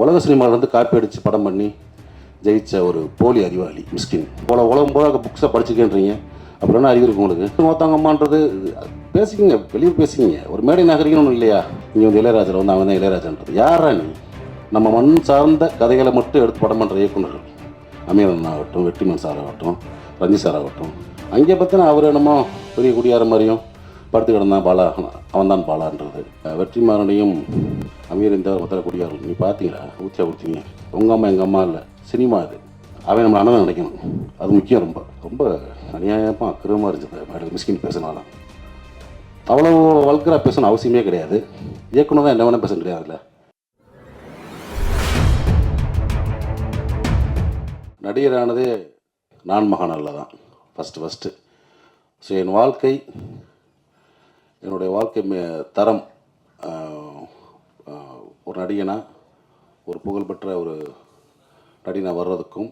உலக சினிமாவிலேருந்து காப்பி அடித்து படம் பண்ணி ஜெயிச்ச ஒரு போலி அறிவாளி மிஸ்கின். போல உலகம் போல புக்ஸை படிச்சுக்கேன்றீங்க அப்படின்னா அறிவு இருக்கு உங்களுக்கு? மோத்தாங்கம்மான்றது பேசிக்கிங்க வெளியே பேசிக்கிங்க. ஒரு மேடை நாகரிகம் ஒன்றும் இல்லையா? இங்கே வந்து இளையராஜர் வந்து அவங்க தான் இளையராஜன்றது. யாரா நீ? நம்ம மண் சார்ந்த கதைகளை மட்டும் எடுத்து படம் பண்ணுற இயக்குநர்கள். அமீரன் ஆகட்டும் வெற்றிமன் சார் ஆகட்டும் ரஞ்சி சார் ஆகட்டும். அங்கே பார்த்தீங்கன்னா அவர் என்னமோ பெரிய குடியார மாதிரியும் படுத்து கிடந்தான் பாலா. அவன் தான் பாலான்றது வெற்றிமாறனையும் அமீர் இந்த மொத்தம் குடியாரும் நீ பார்த்தீங்களா ஊற்றியா கொடுத்தீங்க. உங்கள் அம்மா எங்கள் அம்மா இல்லை. சினிமா அது அவன் நம்ம அண்ணன் நினைக்கணும். அது முக்கியம் ரொம்ப. ரொம்ப அநியாயமாக அக்கிரமாக இருந்தது மேடம் மிஸ்கின் பேசினாலும். அவ்வளோ வல்கராக பேசணும் அவசியமே கிடையாது. இயக்குனர் தான் என்ன வேணால் பேச கிடையாதுல்ல நடிகரானதே நான் மகானல்ல தான் ஃபஸ்ட்டு ஃபஸ்ட்டு ஸோ என் வாழ்க்கை என்னுடைய வாழ்க்கை மே- தரம் ஒரு நடிகனாக ஒரு புகழ்பெற்ற ஒரு நடிகனா வர்றதுக்கும்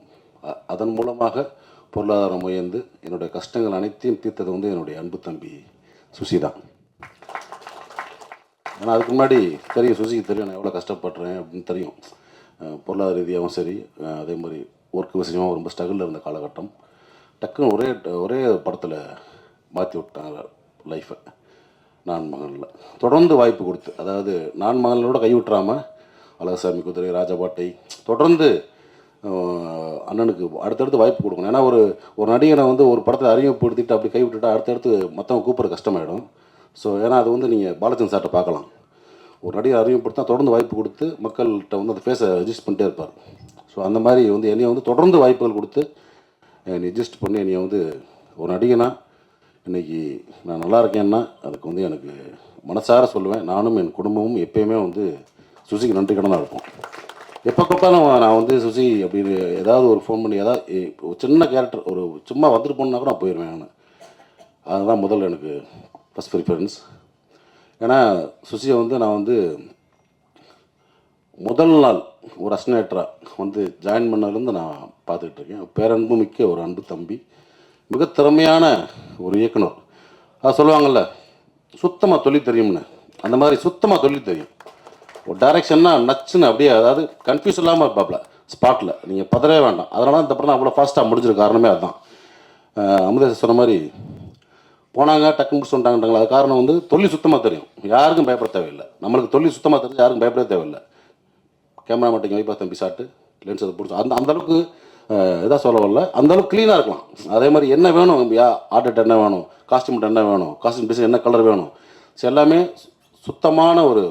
அதன் மூலமாக பொருளாதாரம் உயர்ந்து என்னுடைய கஷ்டங்கள் அனைத்தையும் தீர்த்தது வந்து என்னுடைய அன்பு தம்பி சுசி தான். ஏன்னா அதுக்கு முன்னாடி தெரியும் சுசிக்கு தெரியும் நான் எவ்வளோ கஷ்டப்படுறேன் அப்படின்னு தெரியும். பொருளாதார ரீதியாகவும் சரி அதே மாதிரி ஒர்க் விஷயமாகவும் ரொம்ப ஸ்ட்ரகிளில் இருந்த காலகட்டம். டக்குன்னு ஒரே ஒரே படத்தில் மாற்றி விட்டாங்க லைஃப்பை நான் மகளில் தொடர்ந்து வாய்ப்பு கொடுத்து அதாவது நான் மகனோட கை அழகசாமி குதிரை ராஜபாட்டை தொடர்ந்து அண்ணனுக்கு அடுத்தடுத்து வாய்ப்பு கொடுக்கணும். ஏன்னா ஒரு ஒரு நடிகனை வந்து ஒரு படத்தை அறிமுகப்படுத்திட்டு அப்படி கைவிட்டுட்டா அடுத்தடுத்து மற்றவங்க கூப்பிட கஷ்டமாயிடும். ஸோ ஏன்னா அது வந்து நீங்கள் பாலச்சந்திரன் சார்கிட்ட பார்க்கலாம். ஒரு நடிகர் அறிமுகப்படுத்தா தொடர்ந்து வாய்ப்பு கொடுத்து மக்கள்கிட்ட வந்து அந்த ஃபேஸை ரெஜிஸ்ட் பண்ணிட்டே இருப்பார். ஸோ அந்த மாதிரி வந்து என்னையை வந்து தொடர்ந்து வாய்ப்புகள் கொடுத்து என்னை பண்ணி என்னையை வந்து ஒரு நடிகனாக இன்னைக்கு நான் நல்லா இருக்கேன்னா அதுக்கு வந்து எனக்கு மனசார சொல்லுவேன். நானும் என் குடும்பமும் எப்பயுமே வந்து சுசிக்கு நன்றி கடனாக இருப்போம் எப்போ கூப்பிட்டாலும் நான் வந்து சுசி அப்படின்னு ஏதாவது ஒரு ஃபோன் பண்ணி ஏதாவது ஒரு சின்ன கேரக்டர் ஒரு சும்மா வந்துட்டு போனால் கூட நான் போயிடுவேன் நான். அதுதான் முதல்ல எனக்கு ஃபஸ்ட் ப்ரிஃபரன்ஸ் ஏன்னா சுசியை வந்து நான் வந்து முதல் நாள் ஒரு அஸ்னேட்டராக வந்து ஜாயின் பண்ணதுலேருந்து நான் பார்த்துக்கிட்டு இருக்கேன். பேரன்பு மிக்க ஒரு அன்பு தம்பி. மிக திறமையான ஒரு இயக்குனர். அது சொல்லுவாங்கள்ல சுத்தமாக தொழில் தெரியும்னு. அந்த மாதிரி சுத்தமாக தொழில் தெரியும். ஒரு டைரக்ஷன்னா நச்சுன்னு அப்படியே அதாவது கன்ஃபியூஸ் இல்லாமல் இருப்பாப்ல ஸ்பாட்டில் நீங்கள் பதறவே வேண்டாம். அதனால தான் இந்த படம் அவ்வளோ ஃபாஸ்ட்டாக முடிஞ்சிருக்க காரணமே அதுதான். அமுதேச சொன்ன மாதிரி போனாங்க டக்குன்னு முடிச்சு வந்துட்டாங்கன்றாங்களா அது காரணம் வந்து தொழில் சுத்தமாக தெரியும். யாருக்கும் பயப்பட தேவையில்லை. நம்மளுக்கு தொழில் சுத்தமாக தெரிஞ்சு யாருக்கும் பயப்பட தேவையில்லை. கேமரா மட்டும் வைப்பா தம்பி சாட்டு லென்ஸ் அதை பிடிச்சி அந்த அந்த அளவுக்கு இதாக சொல்ல வரல. அந்த அளவுக்கு க்ளீனாக இருக்கலாம். அதே மாதிரி என்ன வேணும்? யா ஆர்டர் என்ன வேணும்? காஸ்டியூம் என்ன வேணும்? காஸ்டியூம் டிசைன் என்ன கலர் வேணும்? ஸோ எல்லாமே சுத்தமான ஒரு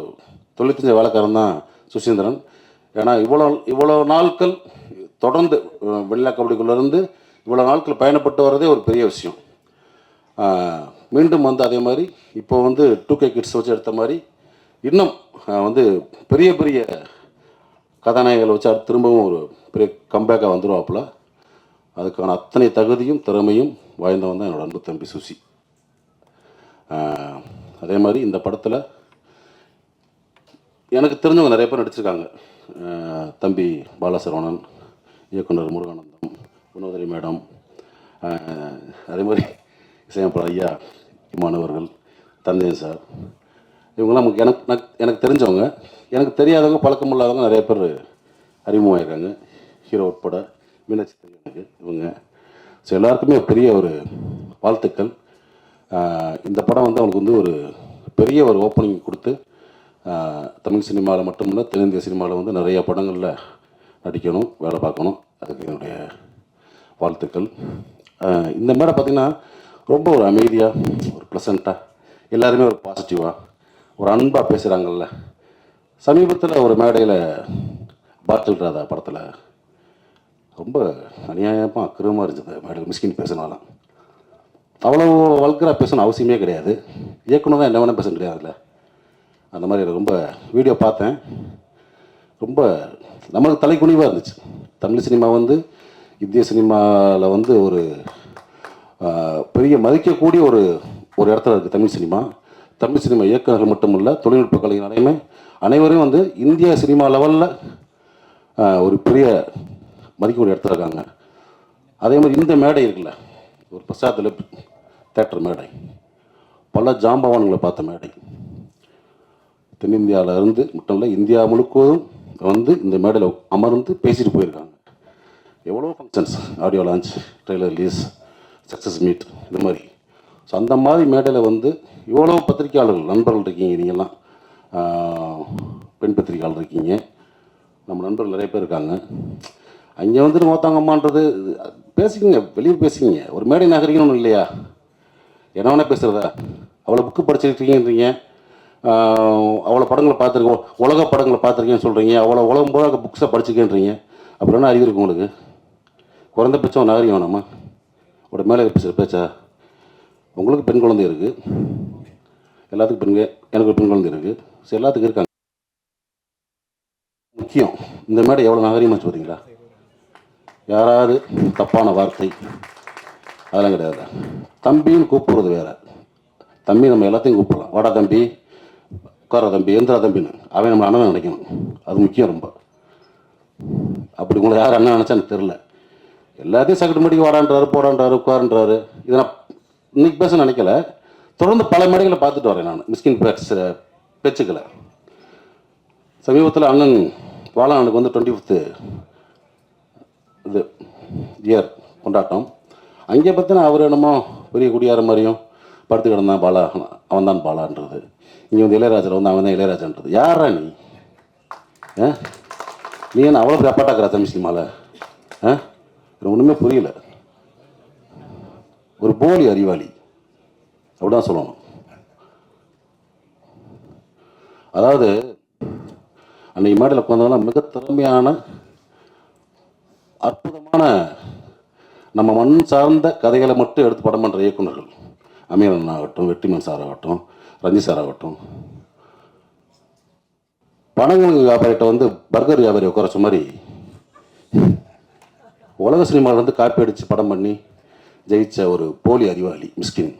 தொழில் வேலைக்காரன் தான் சுசீந்திரன். ஏன்னா இவ்வளோ இவ்வளோ நாட்கள் தொடர்ந்து அஹ், கபடிக்குள்ளேருந்து இவ்வளோ நாட்கள் பயணப்பட்டு வர்றதே ஒரு பெரிய விஷயம். மீண்டும் வந்து அதே மாதிரி இப்போ வந்து டூ கே கிட்ஸ் வச்சு எடுத்த மாதிரி இன்னும் வந்து பெரிய பெரிய கதாநாயகங்களை வச்சு திரும்பவும் ஒரு பெரிய கம்பேக்காக வந்துடுவாப்புல அதுக்கான அத்தனை தகுதியும் திறமையும் வாய்ந்தவன் தான் என்னோட அன்பு தம்பி சுசி. அதே மாதிரி இந்த படத்தில் எனக்கு தெரிஞ்சவங்க நிறைய பேர் நடிச்சிருக்காங்க. தம்பி பாலசரவணன் இயக்குனர் முருகானந்தம் குணோதரி மேடம் அதே மாதிரி இசையமைப்பாளர் ஐயா இமானவர்கள் தந்தையன் சார் இவங்கெல்லாம் நமக்கு எனக்கு எனக்கு- தெரிஞ்சவங்க. எனக்கு தெரியாதவங்க பழக்கம் இல்லாதவங்க நிறைய பேர் அறிமுகமாயிருக்காங்க. ஹீரோ உட்பட மீனாட்சி தெரியும் இவங்க. ஸோ எல்லாருக்குமே பெரிய ஒரு வாழ்த்துக்கள். இந்த படம் வந்து அவனுக்கு வந்து ஒரு பெரிய ஒரு ஓப்பனிங் கொடுத்து தமிழ் சினிமாவில் மட்டுமில்ல தென்னிந்திய சினிமாவில் வந்து நிறைய படங்களில் நடிக்கணும் வேலை பார்க்கணும். அதுக்கு என்னுடைய வாழ்த்துக்கள். இந்த மேடம் பார்த்திங்கன்னா ரொம்ப ஒரு அமைதியாக ஒரு ப்ளசண்ட்டாக எல்லாருமே ஒரு பாசிட்டிவாக ஒரு அன்பாக பேசுகிறாங்கல்ல சமீபத்தில் ஒரு மேடையில் பாட்டில் ராதா படத்தில் ரொம்ப அநியாயமாக அக்கிரமாக இருந்தது. மேடையில் மிஸ்கின் பேசினாலாம். அவ்வளோ வல்கராக பேசணும் அவசியமே கிடையாது. இயக்குனர் தான் என்ன வேணால் பேச கிடையாதுல்ல. அந்த மாதிரி ரொம்ப வீடியோ பார்த்தேன். ரொம்ப நம்மளுக்கு தலைக்குனிவாக இருந்துச்சு. தமிழ் சினிமா வந்து இந்திய சினிமாவில் வந்து ஒரு பெரிய மதிக்கக்கூடிய ஒரு ஒரு இடத்துல இருக்குது தமிழ் சினிமா. தமிழ் சினிமா இயக்குநர்கள் மட்டுமல்ல தொழில்நுட்ப கலைஞர் அனைமே அனைவரும் வந்து இந்திய சினிமா லெவலில் ஒரு பெரிய மதிக்கக்கூடிய இடத்துல இருக்காங்க. அதே மாதிரி இந்த மேடை இருக்குல்ல ஒரு பிரசாத்தில் தேட்டர் மேடை. பல ஜாம்பவான்களை பார்த்த மேடை. தென்னிந்தியாவில் இருந்து மட்டும் இல்லை இந்தியா முழுவதும் வந்து இந்த மேடையில் அமர்ந்து பேசிட்டு போயிருக்காங்க. எவ்வளோ functions audio launch trailer release success meet இந்த மாதிரி. ஸோ அந்த மாதிரி மேடையில் வந்து இவ்வளோ பத்திரிக்கையாளர்கள் நண்பர்கள் இருக்கீங்க நீங்கள்லாம் பெண் பத்திரிக்கையாளர் இருக்கீங்க. நம்ம நண்பர்கள் நிறைய பேர் இருக்காங்க. அங்கே வந்துட்டு மோத்தாங்கம்மான்றது பேசிக்கங்க வெளியே பேசிங்க ஒரு மேடை நகரிங்கன்னு ஒன்றும் இல்லையா? என்ன வேணால் பேசுகிறதா அவ்வளோ புக்கு படிச்சிருக்கீங்கன்றீங்க. அவ்வளோ படங்களை பார்த்துருக்கோம். உலக படங்களை பார்த்துருக்கேன்னு சொல்கிறீங்க அவ்வளோ உலகம் போல புக்ஸை படிச்சிருக்கேன்றீங்க. அப்புறம் என்ன அறிவு இருக்கு உங்களுக்கு. குறைந்தபட்சம் நாகரிகம் வேணாமா ஒரு மேலே பேசுகிற பேச்சா? உங்களுக்கு பெண் குழந்தை இருக்குது எல்லாத்துக்கும் பெண்கள் எனக்கு பெண் குழந்தை இருக்குது ஸோ எல்லாத்துக்கும் இருக்காங்க. முக்கியம் இந்த மேடை எவ்வளோ நாகரிகமாக சொல்கிறீங்களா யாராவது தப்பான வார்த்தை அதெல்லாம் கிடையாது. தம்பின்னு கூப்பிடுறது வேறு. தம்பி நம்ம எல்லாத்தையும் கூப்பிடலாம். வாடா தம்பி உட்கார தம்பி எந்திரா தம்பின்னு. அவன் நம்ம அண்ணன் நினைக்கணும். அது முக்கியம் ரொம்ப. அப்படி உங்களை யார் அண்ணன் நினச்சா எனக்கு தெரில எல்லாத்தையும் சகட்டு மடிக்கு வாடான்றாரு போடான்றாரு உட்காருன்றாரு. இதெல்லாம் இன்னைக்கு பேச நினைக்கல. தொடர்ந்து பல மேடைகளை பார்த்துட்டு வரேன் நான். மிஸ்கின் பேட்ஸ் பேச்சுக்களை. சமீபத்தில் அண்ணன் பாலானுக்கு வந்து டுவெண்ட்டி ஃபிஃப்த்து இது இயர் கொண்டாட்டம். அங்கே பார்த்தினா அவர் என்னமோ பெரிய குடியார மாதிரியும் படுத்து கிடந்தான் பாலா அவன் தான் பாலான்றது. இங்கே வந்து இளையராஜர் வந்து அவன் தான் இளையராஜன்றது. யாரா நீ? ஆ நீ என்ன அவ்வளோ பெரிய அப்பாட்டாக்குறா தமிழ் சினிமாவில் ஆ எனக்கு ஒன்றுமே புரியல. ஒரு போலி அறிவாளி. அப்படிதான் சொல்லணும். அதாவது அன்னைக்கு மேடையில் உட்காந்தவங்க மிக திறமையான அற்புதமான நம்ம மண் சார்ந்த கதைகளை மட்டும் எடுத்து படம் பண்ணுற இயக்குனர்கள் அமீரன் ஆகட்டும் வெற்றிமன் சார் ஆகட்டும் ரஞ்சி சார் ஆகட்டும். பணங்களுக்கு வியாபாரிகிட்ட வந்து பர்கர் வியாபாரி உட்கார மாதிரி உலக சினிமாவில் வந்து காப்பி அடித்து படம் பண்ணி ஜெயித்த ஒரு போலி அறிவாளி மிஸ்கின்.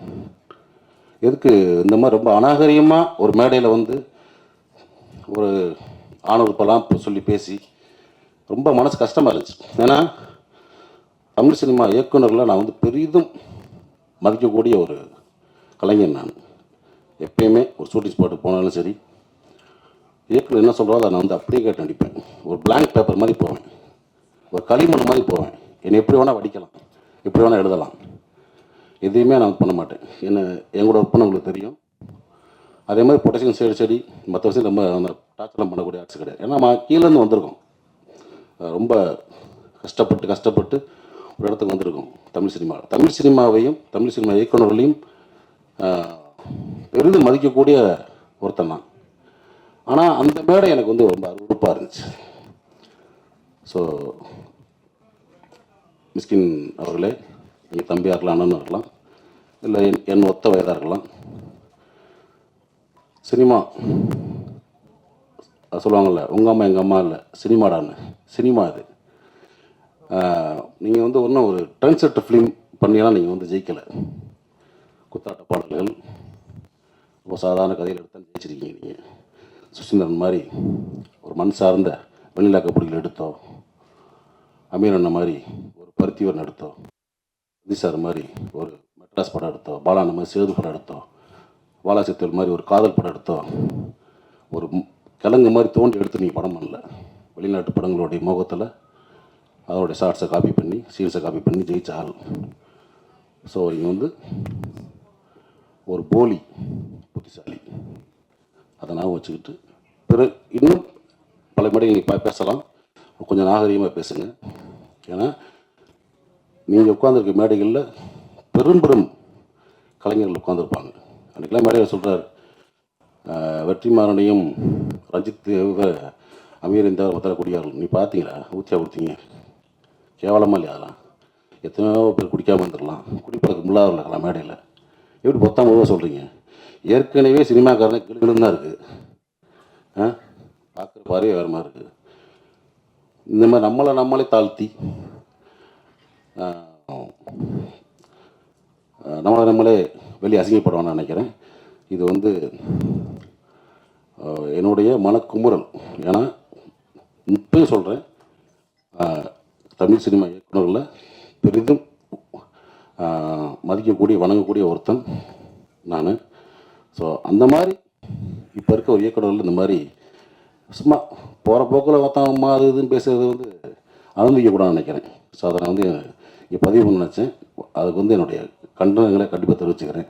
எதுக்கு இந்த மாதிரி ரொம்ப அநாகரிகமாக ஒரு மேடையில் வந்து ஒரு ஆணவப்பெல்லாம் சொல்லி பேசி ரொம்ப மனசு கஷ்டமாக இருந்துச்சு. ஏன்னா தமிழ் சினிமா இயக்குனர்களை நான் வந்து பெரிதும் மதிக்கக்கூடிய ஒரு கலைஞன் நான். எப்பயுமே ஒரு ஷூட்டிங் ஸ்பாட்டுக்கு போனாலும் சரி இயக்குனர் என்ன சொல்கிறோ அதை நான் வந்து அப்படியே கேட்டு நடிப்பேன். ஒரு பிளாங்க் பேப்பர் மாதிரி போவேன். ஒரு களிமண் மாதிரி போவேன். என்னை எப்படி வேணால் வடிக்கலாம். எப்படி வேணால் எழுதலாம். எதையுமே நான் பண்ண மாட்டேன். என்ன என் கூட உங்களுக்கு தெரியும். அதே மாதிரி பொட்டாசியம் சைடு செடி மற்ற விஷயம் ரொம்ப அந்த டார்ச்சர்லாம் பண்ணக்கூடிய ஆட்சி கிடையாது. ஏன்னா நம்ம கீழேருந்து வந்திருக்கோம். ரொம்ப கஷ்டப்பட்டு கஷ்டப்பட்டு ஒரு இடத்துக்கு வந்திருக்கோம். தமிழ் சினிமா தமிழ் சினிமாவையும் தமிழ் சினிமா இயக்குநர்களையும் அஹ், பெரிதும் மதிக்கக்கூடிய ஒருத்தன் தான் ஆனால் அந்த மேடை எனக்கு வந்து ரொம்ப அருவருப்பாக இருந்துச்சு. ஸோ மிஸ்கின் அவர்களே எங்கள் தம்பியாக இருக்கலாம் அண்ணனும் இருக்கலாம் இல்லை என் என் ஒத்த வயதாக இருக்கலாம் சினிமா அது சொல்லுவாங்கள்ல உங்கள் அம்மா எங்கள் அம்மா இல்லை சினிமாடான்னு. சினிமா இது. நீங்கள் வந்து ஒன்றும் ஒரு ட்ரெண்ட் செட் ஃபிலிம் பண்ணியெல்லாம் நீங்கள் வந்து ஜெயிக்கலை. குத்தாட்ட பாடல்கள் ரொம்ப சாதாரண கதையில் எடுத்தாலும் ஜெயிச்சிருக்கீங்க நீங்கள் சுசீந்திரன் மாதிரி ஒரு மண் சார்ந்த வெண்ணிலா கபடிகள் எடுத்தோம் அமீர் அண்ணன் மாதிரி பருத்தி பருத்திவரன் எடுத்தோம் சார் மாதிரி ஒரு மெட்ராஸ் படம் எடுத்தோம். பாலான மாதிரி சேது படம் எடுத்தோம். பாலாசித்தல் மாதிரி ஒரு காதல் படம் எடுத்தோம். ஒரு கிழங்கு மாதிரி தோண்டி எடுத்து நீங்கள் படம் பண்ணல. வெளிநாட்டு படங்களுடைய முகத்தில் அதோடைய ஷார்ட்ஸை காப்பி பண்ணி சீன்ஸை காப்பி பண்ணி ஜெயிச்ச ஆள். ஸோ இங்கே வந்து ஒரு போலி புத்திசாலி. அதை நான் வச்சுக்கிட்டு பிற இன்னும் பல மணி நீங்கள் பேசலாம். கொஞ்சம் நாகரிகமாக பேசுங்க. ஏன்னா நீங்கள் உட்காந்துருக்க மேடைகளில் பெரும்பெரும் கலைஞர்கள் உட்காந்துருப்பாங்க அன்றைக்கெல்லாம் மேடையில் சொல்கிறார் வெற்றிமாறனையும் ரஞ்சித் இவ- அமீர் இந்த மத்தரக்கூடியார்கள் நீ பார்த்தீங்களா? ஊற்றியா கொடுத்தீங்க. கேவலமாக இல்லையா அதெல்லாம்? எத்தனையோ பேர் குடிக்காமல் இருந்துடலாம் குடிப்பதற்கு முள்ளாக இருக்கலாம் மேடையில். எப்படி பொத்தாம ரூபா சொல்கிறீங்க ஏற்கனவே சினிமாக்காரனே கிளுகிளுன்னு தான் இருக்குது ஆ? பார்க்குற பார்வையே வேறு மாதிரி இருக்குது இந்த மாதிரி நம்மளை நம்மளே தாழ்த்தி நம்மளை நம்மளே வெளியே அசிங்கப்படுவான்னு நினைக்கிறேன். இது வந்து என்னுடைய மனக்குமுறல். ஏன்னா இப்பயும் சொல்கிறேன் தமிழ் சினிமா இயக்குநர்களில் பெரிதும் மதிக்கக்கூடிய வணங்கக்கூடிய ஒருத்தன் நான். ஸோ அந்த மாதிரி இப்போ இருக்க ஒரு இயக்குநர்கள் இந்த மாதிரி சும்மா போகிற போக்கில் பார்த்தா மாறுதுன்னு பேசுறது வந்து அனுமதிக்கக்கூடாதுன்னு நினைக்கிறேன். சாதனை வந்து இங்கே பதிவு பண்ண நினச்சேன். அதுக்கு வந்து என்னுடைய கண்டனங்களை கண்டிப்பாக தெரிவிச்சுக்கிறேன்.